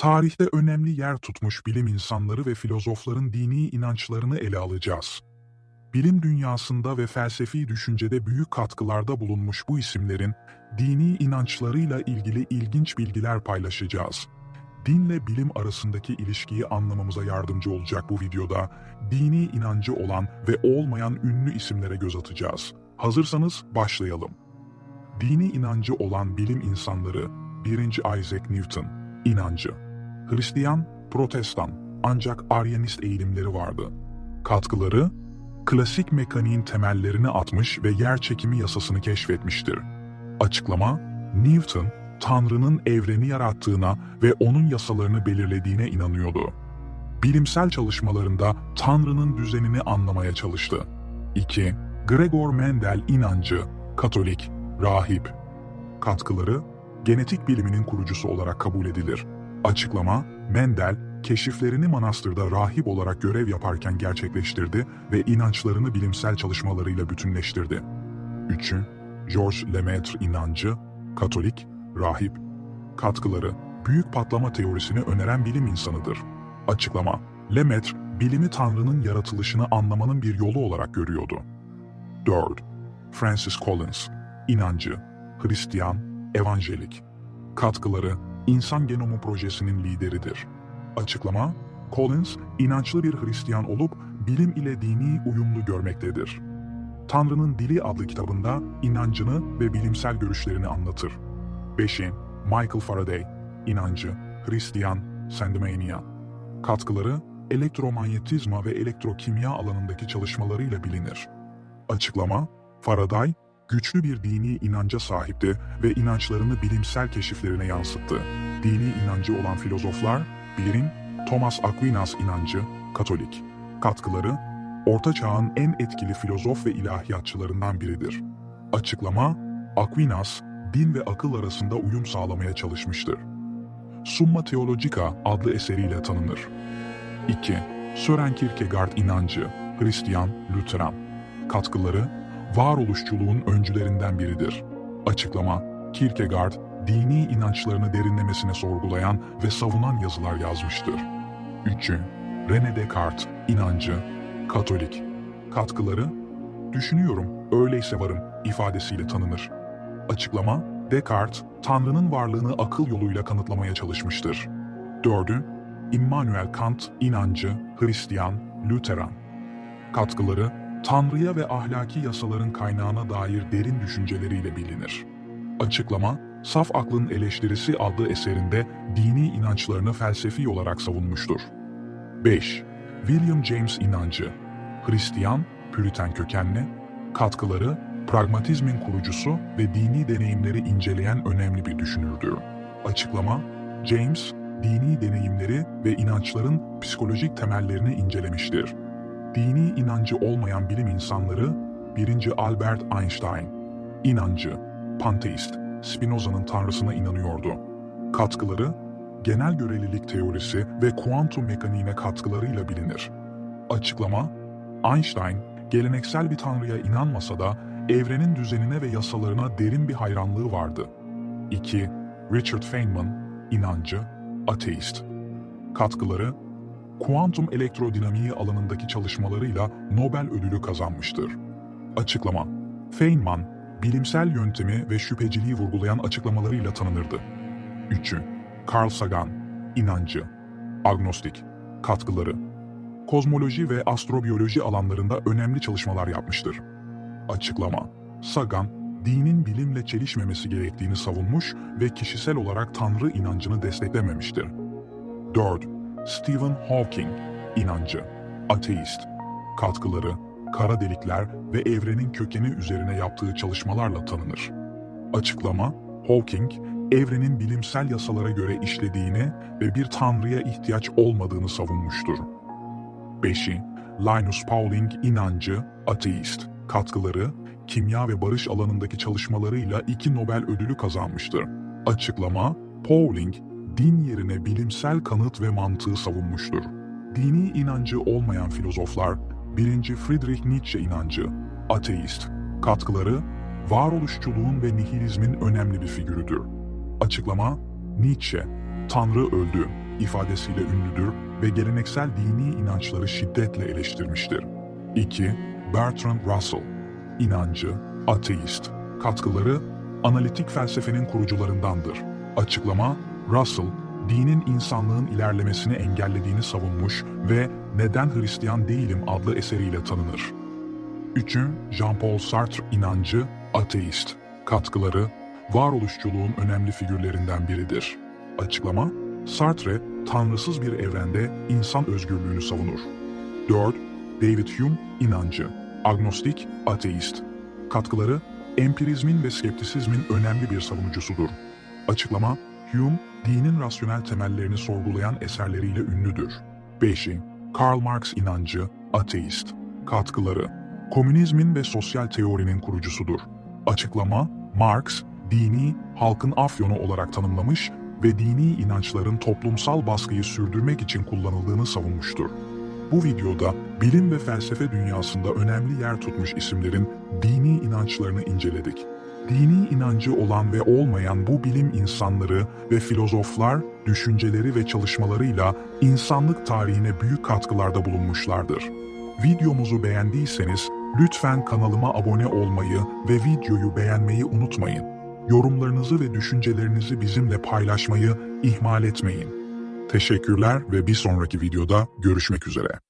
tarihte önemli yer tutmuş bilim insanları ve filozofların dini inançlarını ele alacağız. Bilim dünyasında ve felsefi düşüncede büyük katkılarda bulunmuş bu isimlerin dini inançlarıyla ilgili ilginç bilgiler paylaşacağız. Dinle bilim arasındaki ilişkiyi anlamamıza yardımcı olacak bu videoda dini inancı olan ve olmayan ünlü isimlere göz atacağız. Hazırsanız başlayalım. Dini inancı olan bilim insanları 1. Isaac Newton, inancı. Hristiyan, Protestan ancak Aryanist eğilimleri vardı. Katkıları, klasik mekaniğin temellerini atmış ve yer çekimi yasasını keşfetmiştir. Açıklama, Newton, Tanrı'nın evreni yarattığına ve onun yasalarını belirlediğine inanıyordu. Bilimsel çalışmalarında Tanrı'nın düzenini anlamaya çalıştı. 2. Gregor Mendel inancı, Katolik, rahip. Katkıları, genetik biliminin kurucusu olarak kabul edilir. Açıklama, Mendel, keşiflerini manastırda rahip olarak görev yaparken gerçekleştirdi ve inançlarını bilimsel çalışmalarıyla bütünleştirdi. 3. George Lemaitre inancı, Katolik, rahip. Katkıları, büyük patlama teorisini öneren bilim insanıdır. Açıklama, Lemaitre, bilimi Tanrı'nın yaratılışını anlamanın bir yolu olarak görüyordu. 4. Francis Collins, inancı, Hristiyan, evanjelik. Katkıları, İnsan Genomu Projesi'nin lideridir. Açıklama, Collins, inançlı bir Hristiyan olup bilim ile dini uyumlu görmektedir. Tanrı'nın Dili adlı kitabında inancını ve bilimsel görüşlerini anlatır. 5. Michael Faraday, inancı, Hristiyan, Sandemania. Katkıları, elektromanyetizma ve elektrokimya alanındaki çalışmalarıyla bilinir. Açıklama, Faraday, güçlü bir dini inanca sahipti ve inançlarını bilimsel keşiflerine yansıttı. Dini inancı olan filozoflar, bilim, Thomas Aquinas inancı, Katolik. Katkıları, Orta Çağ'ın en etkili filozof ve ilahiyatçılarından biridir. Açıklama, Aquinas, din ve akıl arasında uyum sağlamaya çalışmıştır. Summa Theologica adlı eseriyle tanınır. 2. Sören Kierkegaard inancı, Hristiyan, Lüteran. Katkıları, varoluşçuluğun öncülerinden biridir. Açıklama, Kierkegaard, dini inançlarını derinlemesine sorgulayan ve savunan yazılar yazmıştır. 3. René Descartes, inancı, Katolik. Katkıları, düşünüyorum, öyleyse varım ifadesiyle tanınır. Açıklama, Descartes, Tanrı'nın varlığını akıl yoluyla kanıtlamaya çalışmıştır. 4. Immanuel Kant, inancı, Hristiyan, Lüteran. Katkıları, Tanrı'ya ve ahlaki yasaların kaynağına dair derin düşünceleriyle bilinir. Açıklama, Saf Aklın Eleştirisi adlı eserinde dini inançlarını felsefi olarak savunmuştur. 5. William James inancı, Hristiyan, Püriten kökenli, katkıları, pragmatizmin kurucusu ve dini deneyimleri inceleyen önemli bir düşünürdür. Açıklama, James, dini deneyimleri ve inançların psikolojik temellerini incelemiştir. Dini inancı olmayan bilim insanları, 1. Albert Einstein, inancı, panteist, Spinoza'nın tanrısına inanıyordu. Katkıları, genel görelilik teorisi ve kuantum mekaniğine katkılarıyla bilinir. Açıklama, Einstein, geleneksel bir tanrıya inanmasa da evrenin düzenine ve yasalarına derin bir hayranlığı vardı. 2. Richard Feynman, inancı, ateist. Katkıları, kuantum elektrodinamiği alanındaki çalışmalarıyla Nobel ödülü kazanmıştır. Açıklama, Feynman, bilimsel yöntemi ve şüpheciliği vurgulayan açıklamalarıyla tanınırdı. 3. Carl Sagan, inancı, agnostik, katkıları, kozmoloji ve astrobiyoloji alanlarında önemli çalışmalar yapmıştır. Açıklama, Sagan, dinin bilimle çelişmemesi gerektiğini savunmuş ve kişisel olarak Tanrı inancını desteklememiştir. 4. Stephen Hawking, inancı, ateist, katkıları, kara delikler ve evrenin kökeni üzerine yaptığı çalışmalarla tanınır. Açıklama, Hawking, evrenin bilimsel yasalara göre işlediğini ve bir tanrıya ihtiyaç olmadığını savunmuştur. 5. Linus Pauling inancı, ateist, katkıları, kimya ve barış alanındaki çalışmalarıyla iki Nobel ödülü kazanmıştır. Açıklama, Pauling, din yerine bilimsel kanıt ve mantığı savunmuştur. Dini inancı olmayan filozoflar, 1. Friedrich Nietzsche inancı, ateist, katkıları, varoluşçuluğun ve nihilizmin önemli bir figürüdür. Açıklama, Nietzsche, Tanrı öldü, ifadesiyle ünlüdür ve geleneksel dini inançları şiddetle eleştirmiştir. 2. Bertrand Russell İnancı, ateist. Katkıları, analitik felsefenin kurucularındandır. Açıklama, Russell, dinin insanlığın ilerlemesini engellediğini savunmuş ve Neden Hristiyan Değilim adlı eseriyle tanınır. 3. Jean-Paul Sartre inancı, ateist. Katkıları, varoluşçuluğun önemli figürlerinden biridir. Açıklama, Sartre, tanrısız bir evrende insan özgürlüğünü savunur. 4. David Hume inancı, agnostik, ateist. Katkıları, empirizmin ve skeptisizmin önemli bir savunucusudur. Açıklama, Hume, dinin rasyonel temellerini sorgulayan eserleriyle ünlüdür. 5. Karl Marx inancı, ateist. Katkıları, komünizmin ve sosyal teorinin kurucusudur. Açıklama, Marx, dini, halkın afyonu olarak tanımlamış ve dini inançların toplumsal baskıyı sürdürmek için kullanıldığını savunmuştur. Bu videoda bilim ve felsefe dünyasında önemli yer tutmuş isimlerin dini inançlarını inceledik. Dini inancı olan ve olmayan bu bilim insanları ve filozoflar düşünceleri ve çalışmalarıyla insanlık tarihine büyük katkılarda bulunmuşlardır. Videomuzu beğendiyseniz lütfen kanalıma abone olmayı ve videoyu beğenmeyi unutmayın. Yorumlarınızı ve düşüncelerinizi bizimle paylaşmayı ihmal etmeyin. Teşekkürler ve bir sonraki videoda görüşmek üzere.